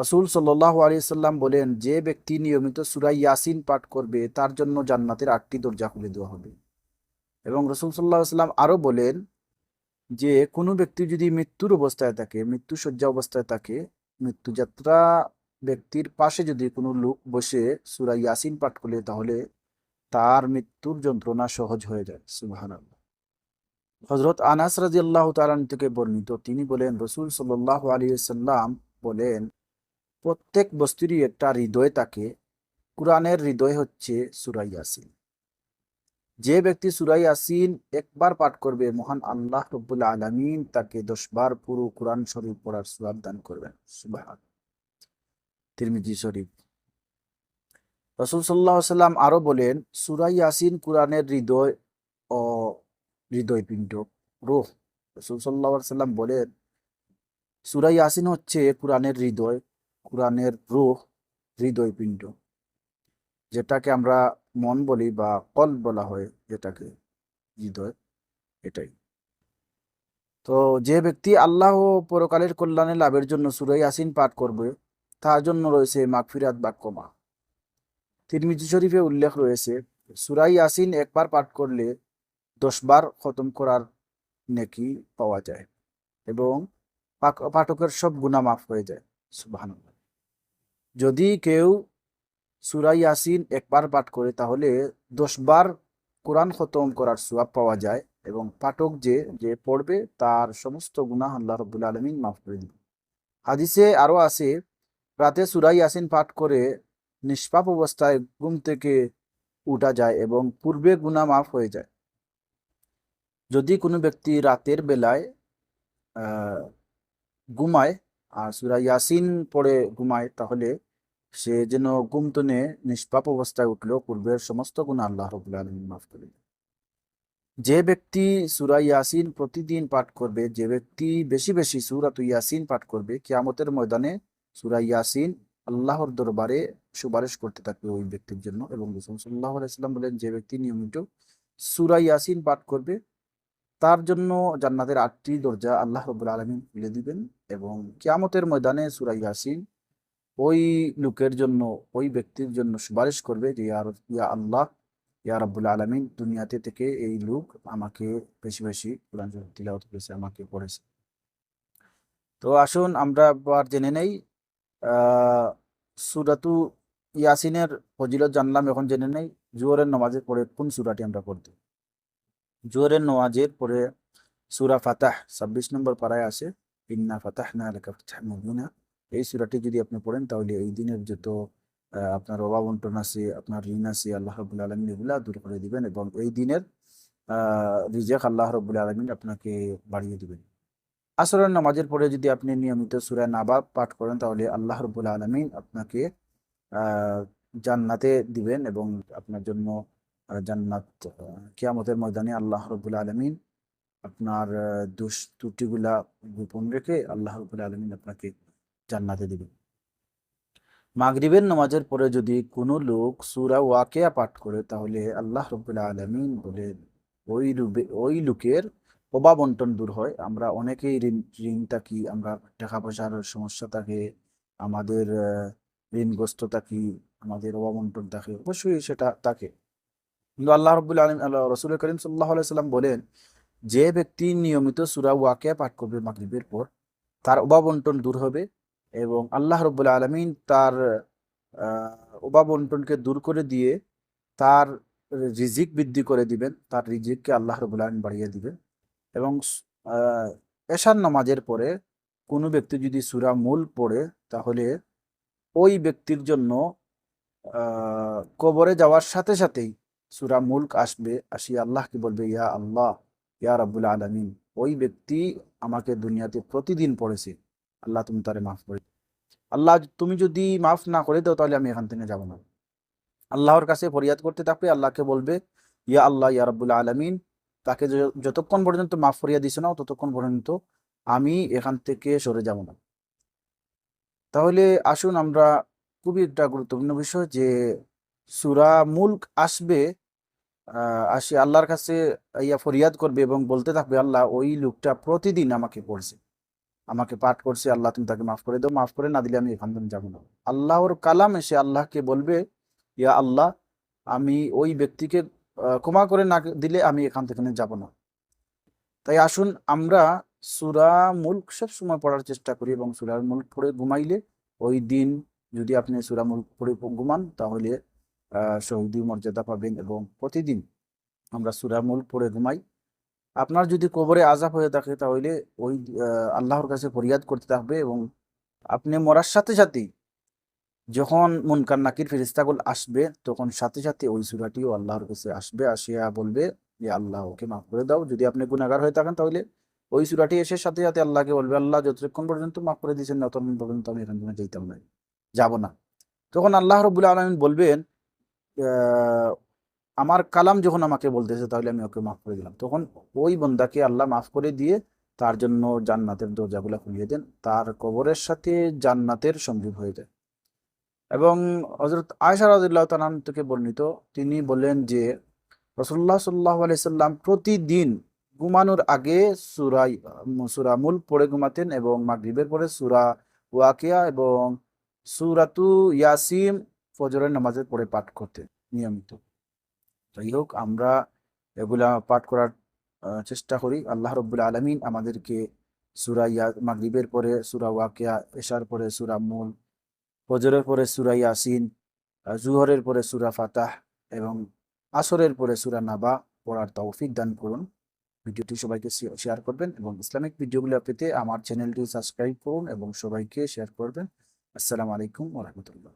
রসুল সাল্লাহ আলী সাল্লাম বলেন, যে ব্যক্তি নিয়মিত সুরাই ইয়াসিন পাঠ করবে, তার জন্য জান্নাতের আটটি দরজা খুলে দেওয়া হবে। এবং রসুল সাল্লাহ সাল্লাম আরও বলেন যে, কোনো ব্যক্তি যদি মৃত্যুর অবস্থায় থাকে মৃত্যু শয্যা অবস্থায় থাকে, মৃত্যুযাত্রা ব্যক্তির পাশে যদি কোনো লোক বসে সুরা ইয়াসিন পাঠ করলে, তাহলে তার মৃত্যুর যন্ত্রণা সহজ হয়ে যায়। সুবাহান হজরত আনাস রাজি আল্লাহ তালান থেকে বর্ণিত, তিনি বলেন, রসুল সাল্লাহ আলী সাল্লাম বলেন প্রত্যেক বস্তুরই একটা হৃদয় থাকে। কোরআনের হৃদয় হচ্ছে সুরাই ইয়াসিন। যে ব্যক্তি সুরাই ইয়াসিন একবার পাঠ করবে, মহান আল্লাহ রব্বুল আলমিন তাকে দশবার পুরো কোরআন শরীফ পড়ার সুয়াদ দান করবেন। সুবাহান তিরমিজি শরীফ। রসুল সাল্লাহ সাল্লাম আরও বলেন, সুরাই ইয়াসিন কোরআনের হৃদয় ও হৃদয়পিণ্ড, রোহ। রসুল সাল্লাহ সাল্লাম বলেন, সুরাই ইয়াসিন হচ্ছে কোরআনের হৃদয় কোরআনের রোহ হৃদয়পিণ্ড, যেটাকে আমরা মন বলি বা কল বলা হয় যেটাকে, হৃদয় এটাই। তো যে ব্যক্তি আল্লাহ ও পরকালের কল্যাণে লাভের জন্য সুরাই ইয়াসিন পাঠ করবে, তার জন্য রয়েছে মাগফিরাত বা ক্ষমা। তিরমিজি শরীফে উল্লেখ রয়েছে, সুরাই আসিন একবার পাঠ করলে দশবার খতম করার নেকি পাওয়া যায় এবং পাঠকের সব গুণা মাফ হয়ে যায় সুবাহান যদি কেউ সুরাই ইয়াসিন একবার পাঠ করে, তাহলে দশবার কোরআন খতম করার সুয়াব পাওয়া যায় এবং পাঠক যে যে পড়বে তার সমস্ত গুনাহ আল্লাহ রবুল আলমিন মাফ করে দিবে। হাদিসে আরও আছে, রাতে সুরাই ইয়াসিন পাঠ করে নিষ্পাপ অবস্থায় ঘুম থেকে উঠা যায় এবং পূর্বে গুনাহ মাফ হয়ে যায়। যদি কোনো ব্যক্তি রাতের বেলায় ঘুমায় আর সুরা ইয়াসিন পড়ে ঘুমায়, তাহলে সে যেন গুমতনে নিষ্পাপ অবস্থায় উঠল পূর্বের সমস্ত গুণ আল্লাহ রবুল আলমিন মাফ করে। যে ব্যক্তি সুরা ইয়াসিন প্রতিদিন পাঠ করবে, যে ব্যক্তি বেশি বেশি সুরাত ইয়াসিন পাঠ করবে, কিয়ামতের ময়দানে সুরা ইয়াসিন আল্লাহর দরবারে সুপারিশ করতে থাকবে ওই ব্যক্তির জন্য এবং রসুল সাল্লাহ আলাইসাল্লাম বলেন, যে ব্যক্তি নিয়মিত সুরা ইয়াসিন পাঠ করবে, তার জন্য জান্নাতের আটটি দরজা আল্লাহ রবুল আলমিন খুলে দিবেন এবং কিয়ামতের ময়দানে সুরা ইয়াসিন ওই লোকের জন্য, ওই ব্যক্তির জন্য সুপারিশ করবে যে, ইয়া আল্লাহ, ইয়া রাব্বুল আলামিন, দুনিয়াতে থেকে এই লোক আমাকে বেশি বেশি কোরআন তিলাওয়াত করেছে, আমাকে পড়েছে। তো আসুন আমরা আবার জেনে নেই সুরাতু ইয়াসিনের ফজিলত জানলাম, এখন জেনে নেই, জোহরের নামাজের পরে কোন সুরাটি আমরা পড়তে জোহরের নামাজের পরে সুরা ফাতাহ, ছাব্বিশ নম্বর পাড়ায় আছে, ইন্না ফাতাহ না এই সুরাটি যদি আপনি পড়েন, তাহলে এই দিনের যত আপনার অভাব অন্টন আছে, আপনার ঋণ আছে, আল্লাহ রবুল আলমিন এগুলা দূর করে দিবেন এবং এই দিনের রিজেক আল্লাহ রবুল আলমিন আপনাকে বাড়িয়ে দিবেন। আসরের নামাজের পরে যদি আপনি নিয়মিত সুরা নাবাব পাঠ করেন, তাহলে আল্লাহ রবুল আলমিন আপনাকে জান্নাতে দিবেন এবং আপনার জন্য জান্নাত কিয়ামতের ময়দানে আল্লাহ রবুল আলমিন আপনার দোষ ত্রুটিগুলা গোপন রেখে আল্লাহ রবুল আলমিন আপনাকে জান্নাতে দিবেন মাগরিবের নামাজের পরে যদি কোনো লোক সুরা ওয়াকেয়া পাঠ করে, তাহলে আল্লাহ রব্বুল আলমিন বলেন, ওই রূপে ওই লোকের অভাব বন্টন দূর হয়। আমরা অনেকেই ঋণ ঋণ থাকি, আমরা টাকা পয়সার সমস্যা থাকে, আমাদের ঋণগ্রস্ত থাকি, আমাদের অভাব বন্টন থাকে, অবশ্যই সেটা থাকে। কিন্তু আল্লাহ রব্বুল আলম আল্লাহ রসুল করিম সাল্লাহ সাল্লাম বলেন, যে ব্যক্তি নিয়মিত সুরা ওয়াকেয়া পাঠ করবে মাগরিবের পর, তার অভাব বন্টন দূর হবে। এবং আল্লাহ রব্বুল আলমিন তার আহ, অভাব বন্টনকে দূর করে দিয়ে তার রিজিক বৃদ্ধি করে দিবেন। তার রিজিককে আল্লাহ রব্বুল আলমিন বাড়িয়ে দিবেন। এবং এশার নামাজের পরে কোনো ব্যক্তি যদি সুরা মূল পড়ে তাহলে ওই ব্যক্তির জন্য কবরে যাওয়ার সাথে সাথেই সুরা মুল্ক আসবে আসি আল্লাহকে বলবে ইয়া আল্লাহ ইয়া রাব্বুল আলামিন। ওই ব্যক্তি আমাকে দুনিয়াতে প্রতিদিন পড়েছে। আল্লাহ তুমি তারে মাফ করে আল্লাহ তুমি যদি মাফ না করে দাও, তাহলে আমি এখান থেকে যাব না। আল্লাহর কাছে ফরিয়াদ করতে থাকবে, আল্লাহকে বলবে, ইয়া আল্লাহ, ইয়া রাব্বুল আলামিন, তাকে যতক্ষণ পর্যন্ত মাফ করিয়া দিছে না, ততক্ষণ পর্যন্ত আমি এখান থেকে সরে যাব না। তাহলে আসুন আমরা খুবই একটা গুরুত্বপূর্ণ বিষয় যে, সূরা মুল্ক আসবে আসি আল্লাহর কাছে ইয়া ফরিয়াদ করবে এবং বলতে থাকবে, আল্লাহ ওই লোকটা প্রতিদিন আমাকে পড়ছে। আমাকে পাঠ করছে, আল্লাহ তুমি তাকে মাফ করে দাও। মাফ করে না দিলে আমি এখান থেকে যাব না। আল্লাহর কালাম এসে আল্লাহকে বলবে, ইয়া আল্লাহ, আমি ওই ব্যক্তিকে ক্ষমা করে না দিলে আমি এখান থেকে যাব না। তাই আসুন আমরা সুরা মুল্ক সব সময় পড়ার চেষ্টা করি এবং সুরা মুল্ক পড়ে ঘুমাইলে ওই দিন যদি আপনি সুরা মুল্ক পড়ে ঘুমান, তাহলে শহীদি মর্যাদা পাবেন এবং প্রতিদিন আমরা সুরা মুল্ক পড়ে ঘুমাই। আপনার যদি কবরে আজাব হয়ে থাকে তাহলে ওই আল্লাহর কাছে ফরিয়াদ করতে থাকবে এবং আপনি মরার সাথে সাথেই যখন মুনকার নাকির ফেরিস্তাগুল আসবে, তখন সাথে সাথে ওই সুরাটিও আল্লাহর কাছে আসবে, আসিয়া বলবে যে, আল্লাহ, ওকে মাফ করে দাও। যদি আপনি গুনাহগার হয়ে থাকেন তাহলে ওই সুরাটি এসে সাথে সাথে আল্লাহকে বলবে, আল্লাহ, যতক্ষণ পর্যন্ত মাফ করে দিয়েছেন না, ততক্ষণ পর্যন্ত আমি এখান থেকে যেতাম না, যাব না। তখন আল্লাহ রবুল আলমিন বলবেন আমার কালাম যখন আমাকে বলতেছে, তাহলে আমি ওকে মাফ করে দিলাম। তখন ওই বন্দাকে আল্লাহ মাফ করে দিয়ে তার জন্য জান্নাতের দরজাগুলো খুলিয়ে দেন। তার কবরের সাথে জান্নাতের সংযোগ হয়ে যায়। এবং হজরত আয়সা রাদিল্লাহ তালান থেকে বর্ণিত, তিনি বলেন যে রসল্লাহ সাল্লাহ আলাইসাল্লাম প্রতিদিন ঘুমানোর আগে সুরাই সুরা মুল পড়ে ঘুমাতেন এবং মাগরিবের পরে সুরা ওয়াকিয়া এবং সুরাতু ইয়াসিম ফজরের নামাজের পরে পাঠ করতেন নিয়মিত। যাই হোক, আমরা এগুলা পাঠ করার চেষ্টা করি। আল্লাহ রব্বুল আলমিন আমাদেরকে সুরা ইয়া, মাগরিবের পরে সুরা ওয়াকিয়া, এশার পরে সুরা মুল ফজরের পরে সুরা ইয়াসিন জুহরের পরে সুরা ফাতাহ এবং আসরের পরে সুরা নাবা পড়ার তৌফিক দান করুন। ভিডিওটি সবাইকে শেয়ার করবেন এবং ইসলামিক ভিডিওগুলো পেতে আমার চ্যানেলটি সাবস্ক্রাইব করুন এবং সবাইকে শেয়ার করবেন। আসসালামু আলাইকুম ওরহমতুল্লাহ